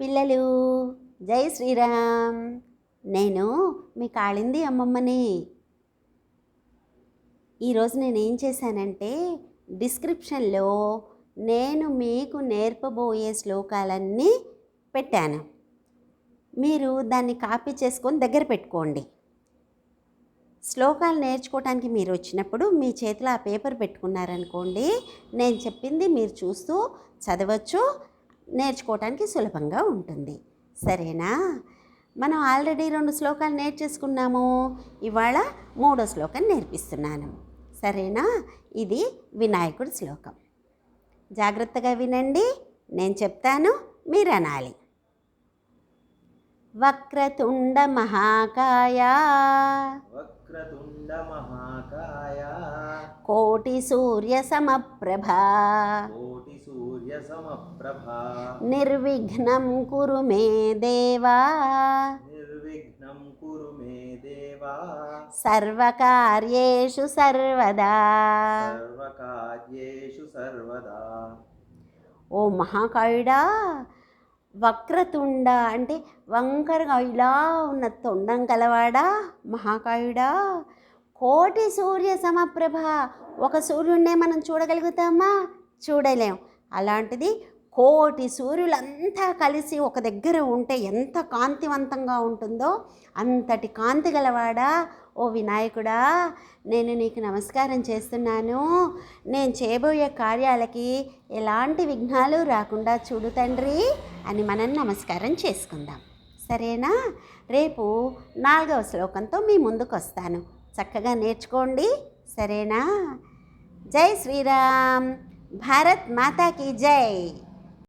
పిల్లలు. జై శ్రీరామ్. నేను మీ కాళింది అమ్మమ్మని. ఈరోజు నేను ఏం చేశానంటే డిస్క్రిప్షన్లో నేను మీకు నేర్పబోయే శ్లోకాలన్నీ పెట్టాను. మీరు దాన్ని కాపీ చేసుకొని దగ్గర పెట్టుకోండి. శ్లోకాలు నేర్చుకోవడానికి మీరు వచ్చినప్పుడు మీ చేతిలో ఆ పేపర్ పెట్టుకున్నారనుకోండి నేను చెప్పింది మీరు చూస్తూ చదవచ్చు నేర్చుకోవటానికి సులభంగా ఉంటుంది. సరేనా? మనం ఆల్రెడీ రెండు శ్లోకాలు నేర్చేసుకున్నాము. ఇవాళ మూడో శ్లోకం నేర్పిస్తున్నాను. సరేనా? ఇది వినాయకుడి శ్లోకం. జాగ్రత్తగా వినండి. నేను చెప్తాను మీరు అనాలి. వక్రతుండ మహాకాయ. కోటి సూర్య సమప్రభ. నిర్విఘ్నం కురు మే దేవా. నిర్విఘ్నం కురు మే దేవా. సర్వకార్యేషు సర్వదా. సర్వకార్యేషు సర్వదా. ఓ మహాకాయుడా వక్రతుండ అంటే వంకరగా ఇలా ఉన్న తొండం కలవాడా? మహాకాయుడా? కోటి సూర్య సమప్రభ ఒక సూర్యుడినే మనం చూడగలుగుతామా? చూడలేం. అలాంటిది కోటి సూర్యులంతా కలిసి ఒక దగ్గర ఉంటే ఎంత కాంతివంతంగా ఉంటుందో అంతటి కాంతి గలవాడా? ఓ వినాయకుడా నేను నీకు నమస్కారం చేస్తున్నాను. నేను చేయబోయే కార్యాలకి ఎలాంటి విఘ్నాలు రాకుండా చూడు తండ్రి అని మనం నమస్కారం చేసుకుందాం. సరేనా? రేపు నాలుగవ శ్లోకంతో మీ ముందుకు వస్తాను చక్కగా నేర్చుకోండి. సరేనా? జై శ్రీరామ్. భారత్ మాతాకి జై.